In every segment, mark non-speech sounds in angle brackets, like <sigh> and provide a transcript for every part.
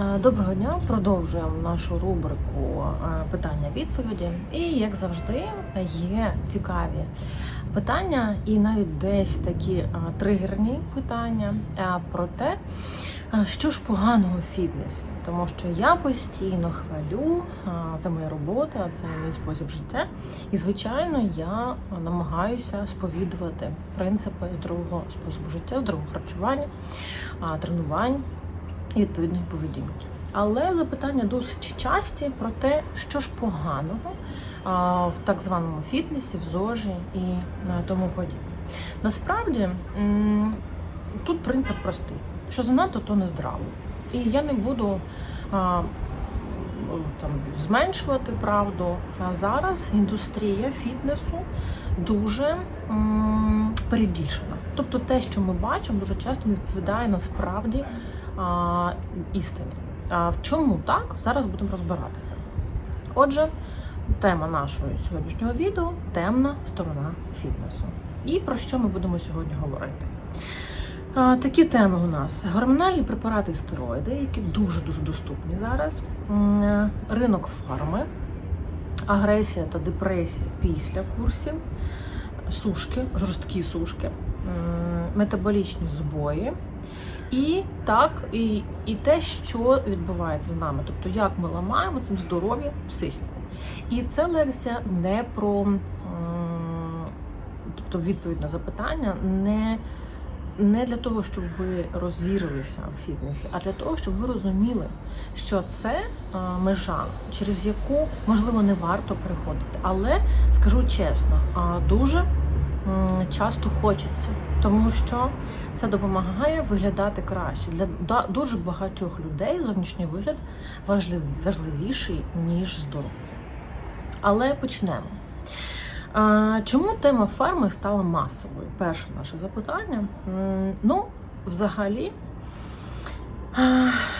Е, Доброго дня, продовжуємо нашу рубрику е, питання-відповіді. І як завжди, є цікаві питання, і навіть десь такі е, тригерні питання про те, що ж поганого в фітнесі. Тому що я постійно хвалю, це моя робота, це мій спосіб життя. І, звичайно, я намагаюся сповідувати принципи здорового способу життя, здорового харчування, тренувань і відповідної поведінки. Але запитання досить часті про те, що ж поганого в так званому фітнесі, в ЗОЖі і е, тому подібне. Насправді тут принцип простий: що занадто, то не здраво. І я не буду там, зменшувати правду. А зараз індустрія фітнесу дуже перебільшена. Тобто те, що ми бачимо, дуже часто не відповідає насправді а, істині. А в чому так? Зараз будемо розбиратися. Отже, тема нашого сьогоднішнього відео темна сторона фітнесу. І про що ми будемо сьогодні говорити? Такі теми у нас: гормональні препарати і стероїди, які дуже дуже доступні зараз. Е, Ринок фарми, агресія та депресія після курсів, сушки, жорсткі сушки, метаболічні збої. І так, і, і те, що відбувається з нами, тобто як ми ламаємо цим здоров'я, психіку. І це лекція не про тобто відповідь на запитання, не, не для того, щоб ви розвірилися в фітнесі, а для того, щоб ви розуміли, що це межа, через яку можливо не варто переходити. Але скажу чесно, дуже часто хочеться, тому що це допомагає виглядати краще. Для дуже багатьох людей зовнішній вигляд важлив, важливіший, ніж здоров'я. Але почнемо. Чому тема фарми стала масовою? Перше наше запитання. Ну, взагалі,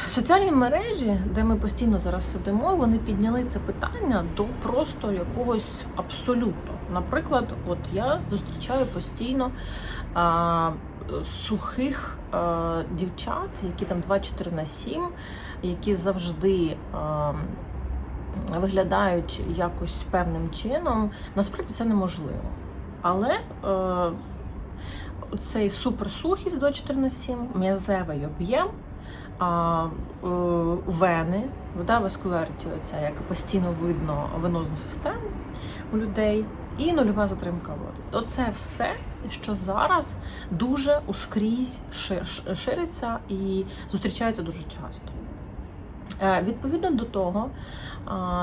соціальні мережі, де ми постійно зараз сидимо, вони підняли це питання до просто якогось абсолюту. Наприклад, от я зустрічаю постійно а, сухих а, дівчат, які там 24 на 7, які завжди. А, Виглядають якось певним чином, насправді це неможливо. Але е, цей суперсухість 24 на 7, м'язевий об'єм, а, е, вени, вода васкуляріті, оця, як постійно видно венозну систему у людей, і нульова затримка води. Оце все, що зараз дуже ускрізь шириться і зустрічається дуже часто. Е, Відповідно до того,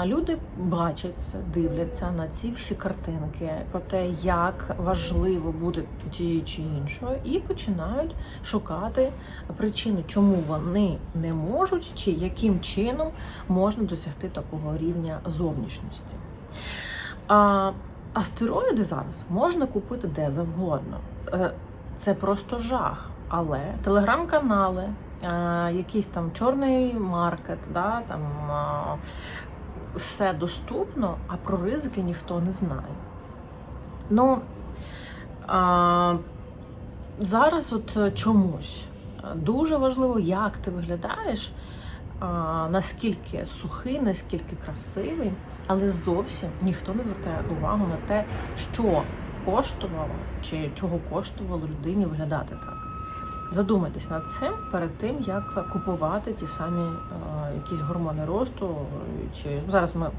люди бачать це, дивляться на ці всі картинки про те, як важливо бути тією чи іншою, і починають шукати причину, чому вони не можуть, чи яким чином можна досягти такого рівня зовнішності. А, а зараз можна купити де завгодно. Е, Це просто жах. Але телеграм-канали, якийсь там чорний маркет, да, там е, все доступно, а про ризики ніхто не знає. Ну а, зараз от е, чомусь е, дуже важливо, як ти виглядаєш, наскільки сухий, наскільки красивий, але зовсім ніхто не звертає увагу на те, що коштувало чи чого коштувало людині виглядати так. Задумайтесь над цим перед тим, як купувати ті самі е, якісь гормони росту. Чи зараз ми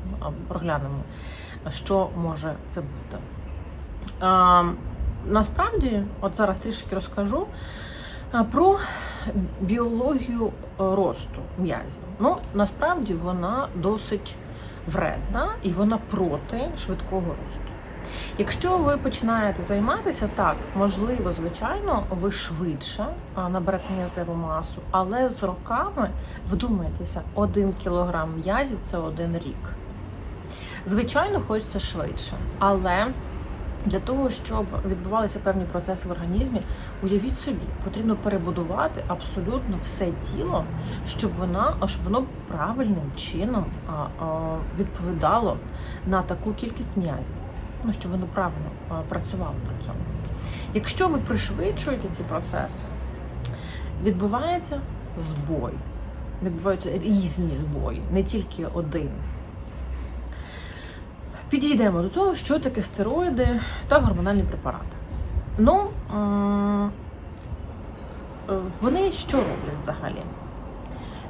проглянемо, що може це бути. А, насправді, от зараз трішки розкажу про біологію е, росту м'язів. Ну, насправді вона досить вредна і вона проти швидкого росту. Якщо ви починаєте займатися так, можливо, звичайно, ви швидше наберете м'язеву масу, але з роками, вдумайтеся, один кілограм м'язів це один рік. Звичайно, хочеться швидше, але для того, щоб відбувалися певні процеси в організмі, уявіть собі, потрібно перебудувати абсолютно все тіло, щоб вона, щоб воно правильним чином відповідало на таку кількість м'язів ну, щоб воно правильно працювало при цьому. Якщо ви пришвидшуєте ці процеси, відбувається збой. відбуваються різні збої, не тільки один. Підійдемо до того, що таке стероїди та гормональні препарати. Ну, е, вони що роблять взагалі?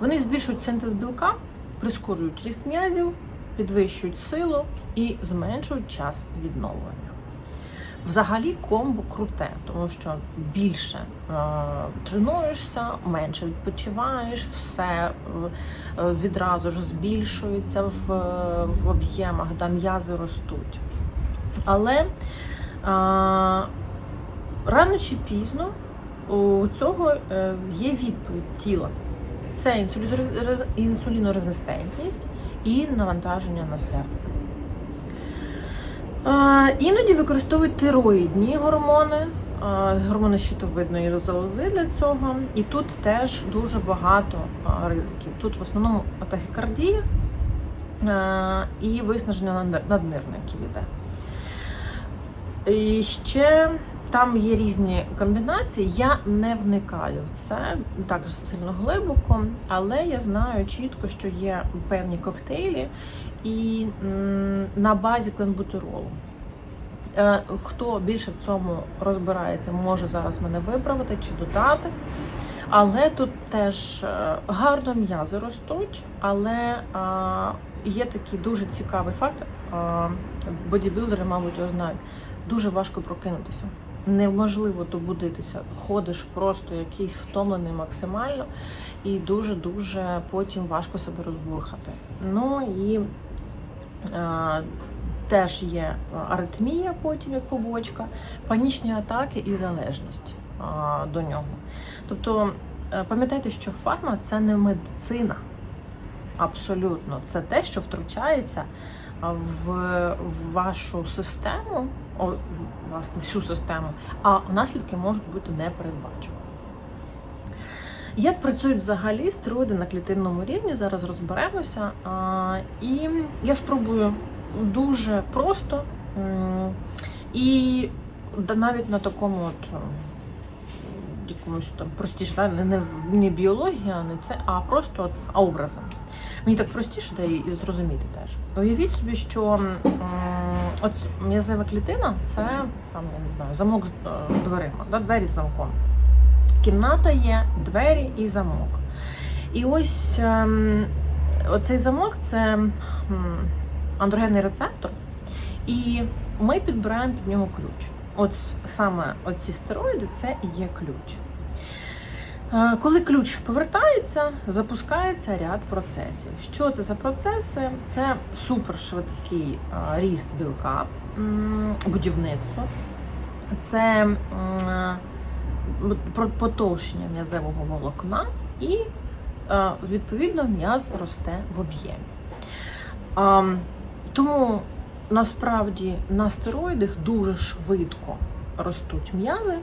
Вони збільшують синтез білка, прискорюють ріст м'язів, підвищують силу і зменшують час відновлення. Взагалі комбо круте, тому що більше е, тренуєшся, менше відпочиваєш, все е, е, відразу ж збільшується в, в об'ємах, да, м'язи ростуть. Але е, рано чи пізно у цього е, є відповідь тіла. Це інсулінорезистентність і навантаження на серце. Іноді використовують тироїдні гормони, гормони щитовидної залози для цього. І тут теж дуже багато ризиків. Тут в основному тахікардія е, і виснаження наднир- наднирників іде. І ще там є різні комбінації. Я не вникаю в це так сильно глибоко, але я знаю чітко, що є певні коктейлі і на базі кленбутеролу. Е, Хто більше в цьому розбирається, може зараз мене виправити чи додати. Але тут теж е, гарно м'язи ростуть, але є такий дуже цікавий факт. Бодібілдери, мабуть, його знають. Дуже важко прокинутися. Неможливо добудитися. Ходиш просто якийсь втомлений максимально, і дуже-дуже потім важко себе розбурхати. Ну і а, теж є аритмія потім як побочка, панічні атаки і залежність а, до нього. Тобто е, пам'ятайте, що фарма це не медицина. Абсолютно, це те, що втручається в, вашу систему, власне, всю систему, а наслідки можуть бути непередбачувані. Як працюють взагалі стероїди на клітинному рівні? Зараз розберемося. І я спробую дуже просто і навіть на такому от якомусь там простіше, не, не, біологія, не це, а просто от, образом. Мені так простіше да, і зрозуміти теж. Уявіть собі, що от м'язева клітина це там, я не знаю, замок з е, дверима, да, двері з замком. Кімната є, двері і замок. І ось ем, оцей замок це андрогенний рецептор, і ми підбираємо під нього ключ. От саме оці стероїди це і є ключ. Е, Коли ключ повертається, запускається ряд процесів. Що це за процеси? Це супершвидкий е, ріст білка, будівництво, це м, потовщення м'язевого волокна і, е, відповідно, м'яз росте в об'ємі. Тому насправді на стероїдах дуже швидко ростуть м'язи,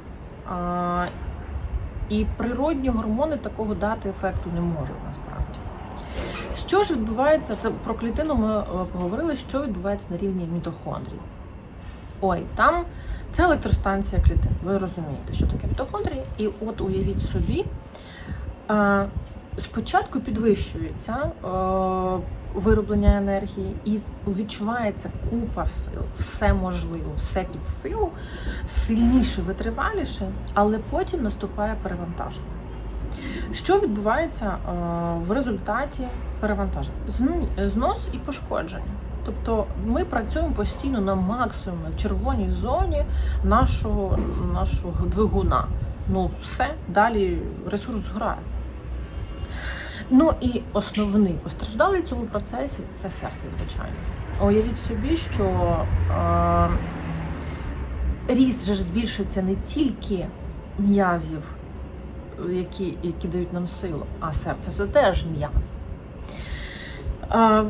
і природні гормони такого дати ефекту не можуть насправді. Що ж відбувається? Про клітину ми е, поговорили, що відбувається на рівні мітохондрій. Ой, там це електростанція клітин. Ви розумієте, що таке мітохондрії. І от уявіть собі, е, спочатку підвищується е, вироблення енергії і відчувається купа сил, все можливо, все під силу, сильніше, витриваліше, але потім наступає перевантаження. Що відбувається е, в результаті перевантаження? Знос і пошкодження. Тобто ми працюємо постійно на максимумі в червоній зоні нашого, нашого двигуна. Ну, все, далі ресурс згорає. Ну і основний постраждалий цьому процесі це серце, звичайно. Уявіть собі, що е, ріст же ж збільшується не тільки м'язів, які, які дають нам силу, а серце це теж м'яз. Е,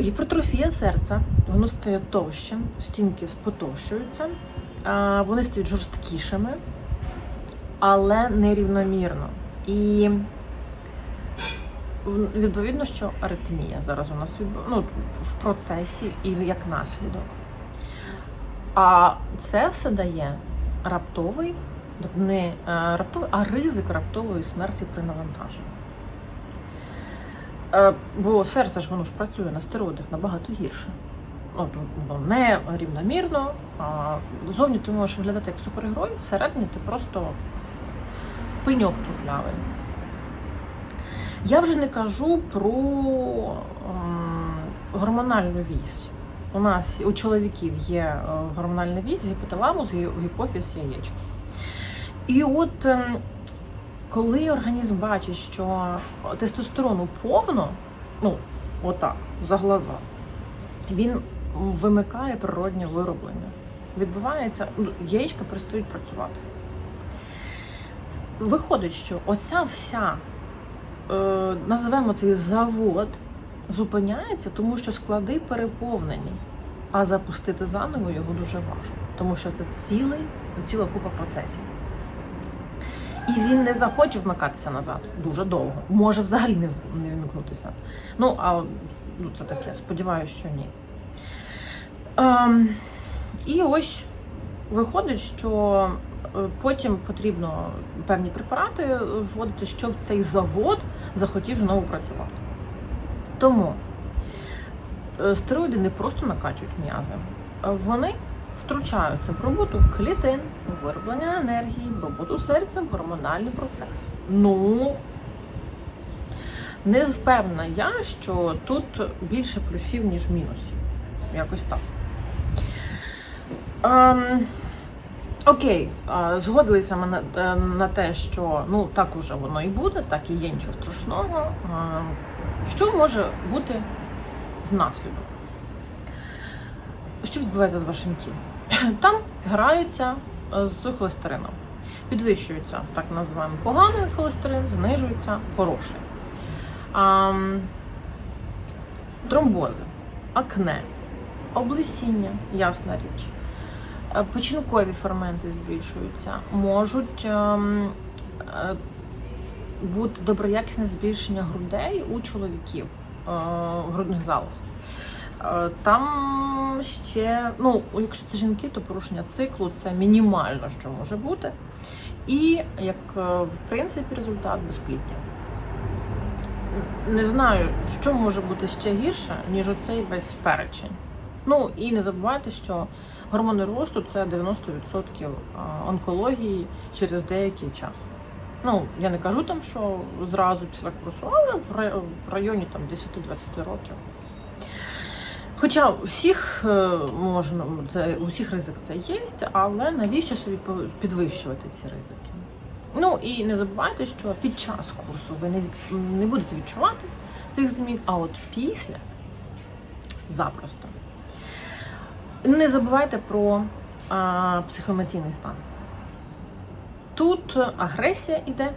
гіпертрофія серця, воно стає товще, стінки потовщуються, е, вони стають жорсткішими, але нерівномірно. І відповідно, що аритмія зараз у нас відбу... ну, в процесі і як наслідок. А це все дає раптовий, тобто не е, раптовий, а ризик раптової смерті при навантаженні. Е, Бо серце ж воно ж працює на стероїдах набагато гірше. От, ну, не рівномірно, а зовні ти можеш виглядати як супергерой, всередині ти просто пеньок трухлявий. Я вже не кажу про ем, гормональну вісь. У нас у чоловіків є е, гормональна вісь, гіпоталамус, гі- гіпофіз, яєчко. І от ем, коли організм бачить, що тестостерону повно, ну, отак, за глаза, він вимикає природнє вироблення. Відбувається, ну, яєчка перестають працювати. Виходить, що оця вся, е, називаємо цей завод, зупиняється, тому що склади переповнені, а запустити заново його дуже важко, тому що це цілий, ціла купа процесів. І він не захоче вмикатися назад дуже довго. Може взагалі не вм- вмикнутися. Ну, а ну, це таке, сподіваюся, що ні. Ем, і ось виходить, що е, потім потрібно певні препарати вводити, щоб цей завод захотів знову працювати. Тому е, стероїди не просто накачують м'язи, вони втручаються в роботу клітин, вироблення енергії, в роботу серця, в гормональний процес. Ну, не впевнена я, що тут більше плюсів, ніж мінусів. Якось так. Ем, окей, згодилися ми на, е, на те, що ну так уже воно і буде, так і є нічого страшного. Що може бути внаслідок? Що відбувається з вашим тілом? <clears throat> Там граються е, з холестерином. Підвищується так називаємо поганий холестерин, знижується хороший. А, тромбози, акне, облесіння, ясна річ. Е, Печінкові ферменти збільшуються, можуть ем, е, бути доброякісне збільшення грудей у чоловіків, е, грудних залоз. Там ще, ну, якщо це жінки, то порушення циклу це мінімально, що може бути. І як в принципі результат безпліддя. Не знаю, що може бути ще гірше, ніж оцей весь перечень. Ну і не забувайте, що гормони росту це 90% онкології через деякий час. Ну, я не кажу там, що зразу після курсу, але в районі там 10-20 років. Хоча у всіх е, можна, це, у всіх ризик це є, але навіщо собі підвищувати ці ризики? Ну і не забувайте, що під час курсу ви не, не будете відчувати цих змін, а от після запросто. Не забувайте про а, психоемоційний стан. Тут агресія іде,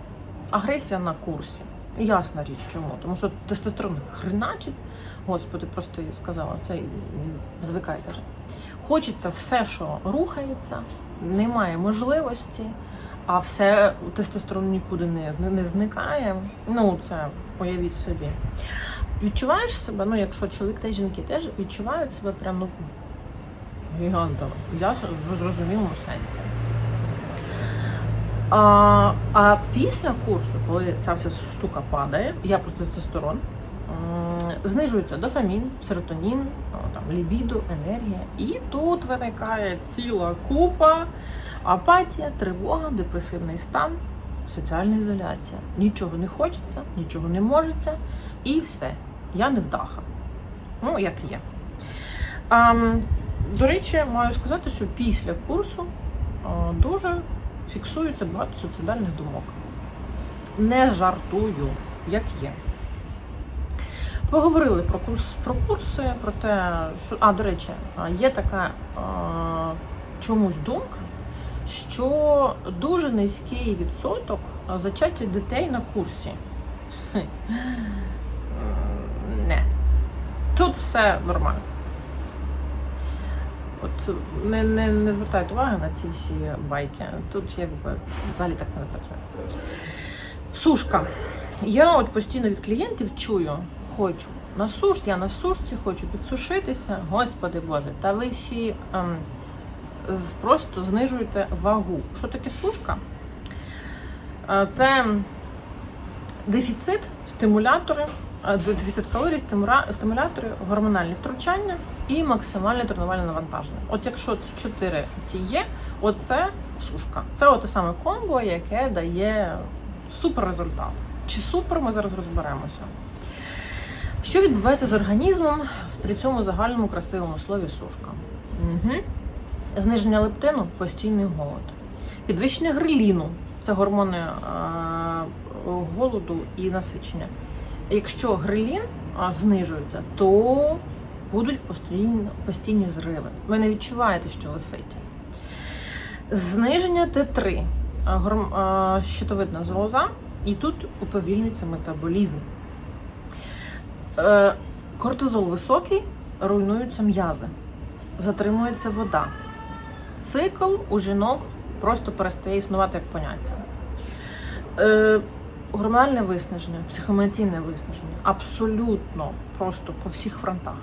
агресія на курсі. Ясна річ, чому? Тому що тестостерон хреначить. Господи, просто я сказала, це звикайте вже. Хочеться все, що рухається, немає можливості, а все тестостерон нікуди не, не, не зникає. Ну, це уявіть собі. Відчуваєш себе, ну якщо чоловік та жінки теж відчувають себе прям ну, гігантами. Я в зрозумілому сенсі. А, а після курсу, коли ця вся штука падає, я просто тестостерон, м, знижується дофамін, серотонін, там, лібідо, енергія. І тут виникає ціла купа, апатія, тривога, депресивний стан, соціальна ізоляція. Нічого не хочеться, нічого не можеться, і все. Я не вдаха. Ну, як є. А, речі, маю сказати, що після курсу дуже фіксується багато суїцидальних думок. Не жартую, як є. Поговорили про курс про курси, про те, що. А, до речі, є така а, чомусь думка, що дуже низький відсоток зачаття дітей на курсі. Не. Тут все нормально. От не, не, не звертайте уваги на ці всі байки. Тут якби взагалі так це не працює. Сушка. Я от постійно від клієнтів чую, хочу на суш, я на сушці, хочу підсушитися. Господи Боже, та ви всі ем, просто знижуєте вагу. Що таке сушка? Е, Це дефіцит, стимулятори е, дефіцит калорій, стимулятори, гормональні втручання і максимальне тренувальне навантаження. От якщо ці чотири ці є, оце сушка. Це оте саме комбо, яке дає супер результат. Чи супер, ми зараз розберемося. Що відбувається з організмом при цьому загальному красивому слові сушка? Угу. Зниження лептину постійний голод. Підвищення гриліну це гормони е, голоду і насичення. Якщо грилін а, знижується, то будуть постійні, постійні зриви. Ви не відчуваєте, що ви ситі. Зниження Т3, а, горм- щитовидна залоза, і тут уповільнюється метаболізм. Е, Кортизол високий, руйнуються м'язи, затримується вода. Цикл у жінок просто перестає існувати як поняття. Е, гормональне виснаження, психоемоційне виснаження абсолютно просто по всіх фронтах.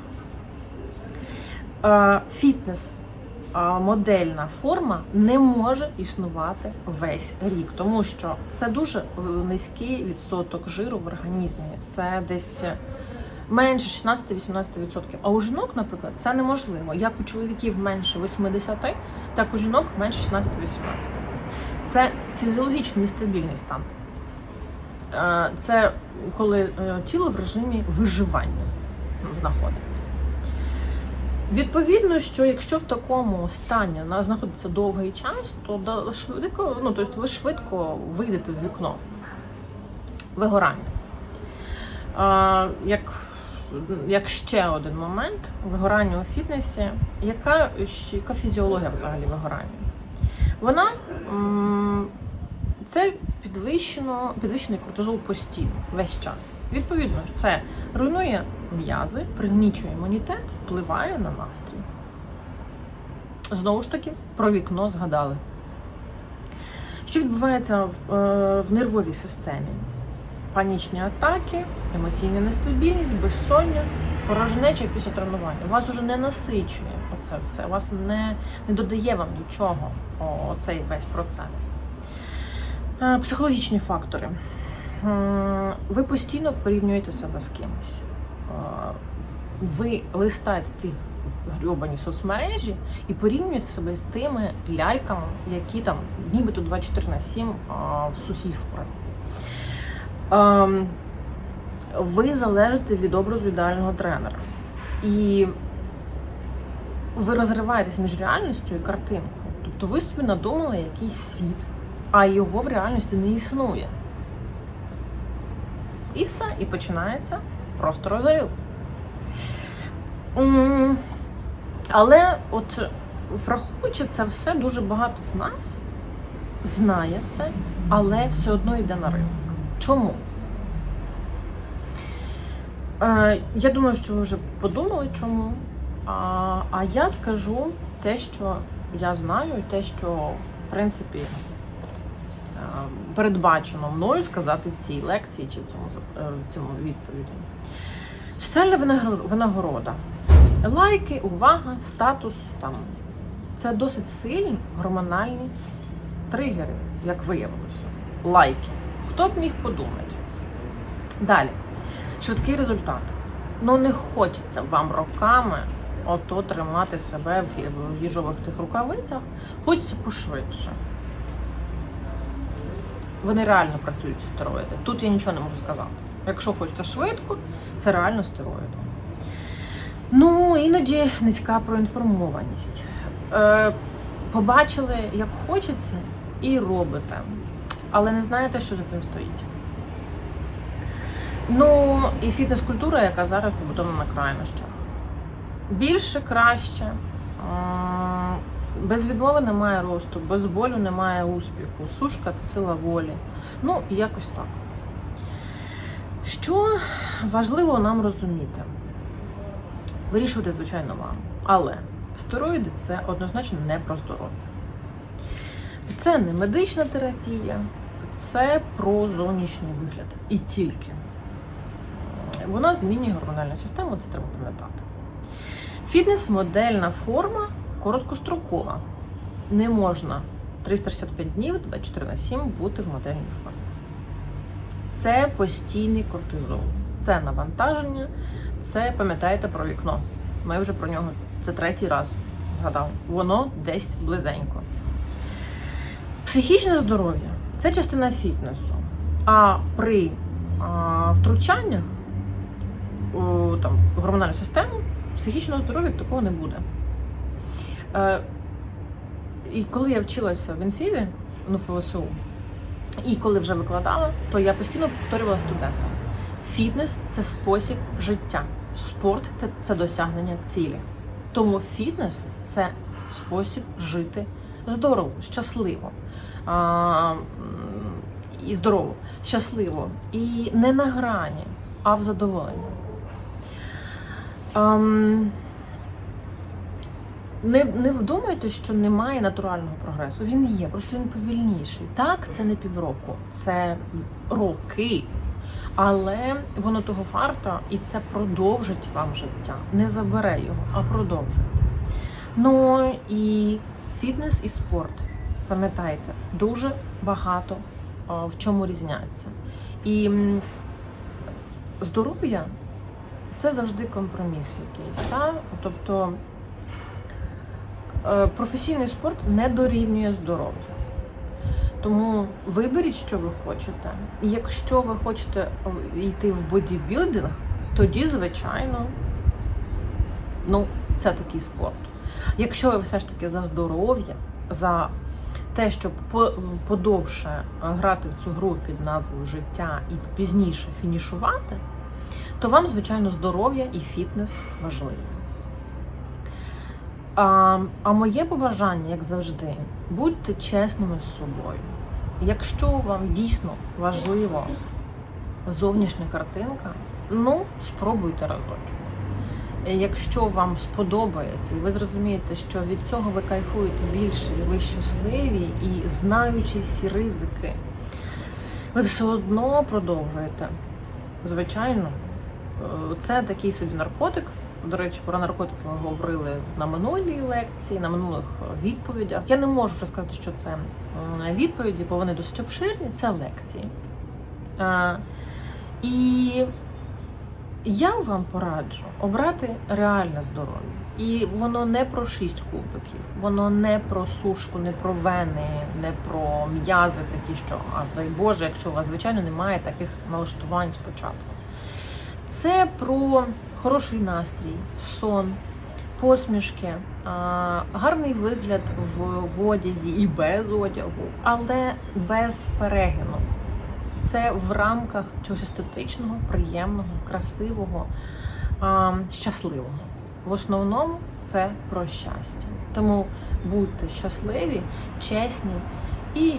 Е, фітнес, е, модельна форма не може існувати весь рік, тому що це дуже е, низький відсоток жиру в організмі. Це десь менше 16-18%. А у жінок, наприклад, це неможливо. Як у чоловіків менше 80, так у жінок менше 16-18. Це фізіологічно нестабільний стан. Це коли тіло в режимі виживання знаходиться. Відповідно, що якщо в такому стані знаходиться довгий час, то швидко, ну тобто ви швидко вийдете в вікно вигорання. А, як, як ще один момент вигорання у фітнесі, яка, яка фізіологія взагалі вигорання? Вона це підвищено, підвищений кортизол постійно, весь час. Відповідно, це руйнує м'язи, пригнічує імунітет, впливає на настрій. Знову ж таки, про вікно згадали. Що відбувається в, е, в нервовій системі? Панічні атаки, емоційна нестабільність, безсоння, порожнеча після тренування. Вас уже не насичує оце все, вас не, не додає вам нічого оцей весь процес. Е, Психологічні фактори. Ви постійно порівнюєте себе з кимось. Ви листаєте ті грьобані соцмережі і порівнюєте себе з тими ляльками, які там нібито 24 на 7 в сухій формі. Ем, Ви залежите від образу ідеального тренера. І ви розриваєтесь між реальністю і картинкою. Тобто ви собі надумали якийсь світ, а його в реальності не існує. І все, і починається просто розрив. Але от враховуючи це все, дуже багато з нас знає це, але все одно йде на ризик. Чому? Е, я думаю, що ви вже подумали, чому. А, а я скажу те, що я знаю, і те, що в принципі е, передбачено мною сказати в цій лекції чи в цьому, е, в цьому відповіді. Соціальна винагорода. Лайки, увага, статус там. Це досить сильні гормональні тригери, як виявилося. Лайки. Хто б міг подумати? Далі. Швидкий результат. Ну не хочеться вам роками ото тримати себе в їжових тих рукавицях. Хочеться пошвидше. Вони реально працюють стероїди. Тут я нічого не можу сказати. Якщо хочеться швидко, це реально стероїди. Ну, іноді низька проінформованість. Е, побачили, як хочеться, і робите. Але не знаєте, що за цим стоїть. Ну, і фітнес-культура, яка зараз побудована на крайнощах. Більше краще. Без відмови немає росту, без болю немає успіху. Сушка це сила волі. Ну, і якось так. Що важливо нам розуміти? Вирішувати, звичайно, вам. Але стероїди це однозначно не про здоров'я. Це не медична терапія, це про зовнішній вигляд. І тільки. Вона змінює гормональну систему, це треба пам'ятати. Фітнес-модельна форма короткострокова. Не можна 365 днів, 24 на 7 бути в модельній формі. Це постійний кортизол. це навантаження, це пам'ятаєте про вікно. Ми вже про нього це третій раз згадав. Воно десь близенько. Психічне здоров'я це частина фітнесу. А при а, втручаннях у там, гормональну систему психічного здоров'я такого не буде. Е, і коли я вчилася в інфіві, ну ФВСУ, і коли вже викладала, то я постійно повторювала студентам: фітнес це спосіб життя, спорт це досягнення цілі. Тому фітнес це спосіб жити здорово, щасливо а, і здорово, щасливо. І не на грані, а в задоволенні. Ам, не, не вдумайте, що немає натурального прогресу. Він є, просто він повільніший. Так, це не півроку, це роки. Але воно того варто, і це продовжить вам життя. Не забере його, а продовжить. Ну і фітнес і спорт, пам'ятайте, дуже багато в чому різняться. І здоров'я це завжди компроміс якийсь. Та? Тобто професійний спорт не дорівнює здоров'ю. Тому виберіть, що ви хочете. І якщо ви хочете е, йти в бодібілдинг, тоді, звичайно, ну, це такий спорт. Якщо ви все ж таки за здоров'я, за те, щоб подовше грати в цю гру під назвою життя і пізніше фінішувати, то вам, звичайно, здоров'я і фітнес важливі. А, а моє побажання, як завжди, будьте чесними з собою. Якщо вам дійсно важлива зовнішня картинка, ну спробуйте разочок. Якщо вам сподобається, і ви зрозумієте, що від цього ви кайфуєте більше, і ви щасливі, і знаючи всі ризики, ви все одно продовжуєте. Звичайно, е, це такий собі наркотик. До речі, про наркотики ми говорили на минулій лекції, на минулих е, відповідях. Я не можу вже сказати, що це відповіді, бо вони досить обширні, це лекції. Е, І я вам пораджу обрати реальне здоров'я. І воно не про шість кубиків, воно не про сушку, не про вени, не про м'язи такі, що аж дай Боже, якщо у вас, звичайно, немає таких налаштувань спочатку. Це про хороший настрій, сон, посмішки, гарний вигляд в, одязі і без одягу, але без перегину. Це в рамках чогось естетичного, приємного, красивого, щасливого. В основному це про щастя. Тому будьте щасливі, чесні і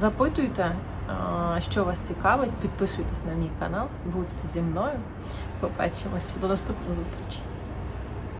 запитуйте, що вас цікавить. Підписуйтесь на мій канал, будьте зі мною. Побачимося до наступної зустрічі.